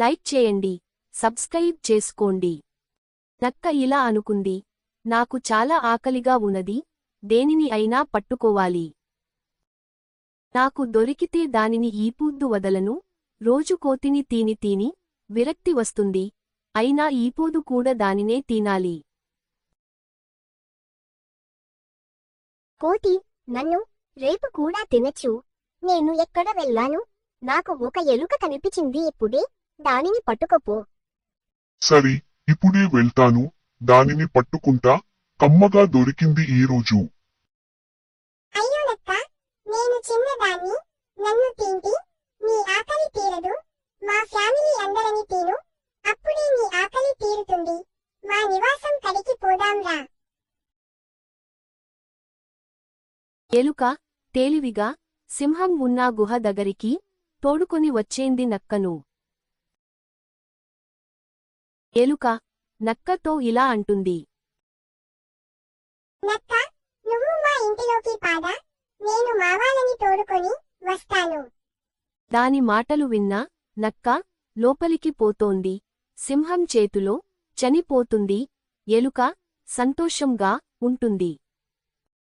Like చేయండి subscribe చేసుకోండి. నక్క ఇలా అనుకుంది నాకు చాలా ఆకలిగా ఉన్నది దేనిని అయినా పట్టుకోవాలి. నాకు దొరికితే దానిని ఈపూద్దు వదలను రోజు కోతిని తీని తీని విరక్తి వస్తుంది అయినా ఈపోదు కూడా దానినే తినాలి. కోతి నన్ను రేపు కూడా తినచ్చు. నేను ఎక్కడ వెళ్ళాను? నాకు ఒక ఎలుక కనిపించింది ఇప్పుడే. దానిని పట్టుకోపో. సరే ఇప్పుడే వెళ్తాను. దానిని పట్టుకుంటా కమ్మగా దొరికింది ఈ రోజు. అయ్యో లక్క నేను చిన్నదాన్ని నన్ను తింటి నీ ఆకలి తీరదు మా ఫ్యామిలీ అందరని తిను అప్పుడే నీ ఆకలి తీరుతుంది. మా నివాసం కడికి పోదాంరా ఎలుక తేలివిగా సింహం ఉన్న గుహ దగ్గరికి తోడుకొని వచ్చేంది నక్కను. ఎలుక నక్కతో ఇలా అంటుంది. నక్క నువ్వు మా ఇంటిలోకి పాదా నేను మా వాళ్ళని తోడుకొని వస్తాను. దాని మాటలు విన్న నక్క లోపలికి పోతోంది. సింహం చేతిలో చనిపోతుంది. ఎలుక సంతోషంగా ఉంటుంది.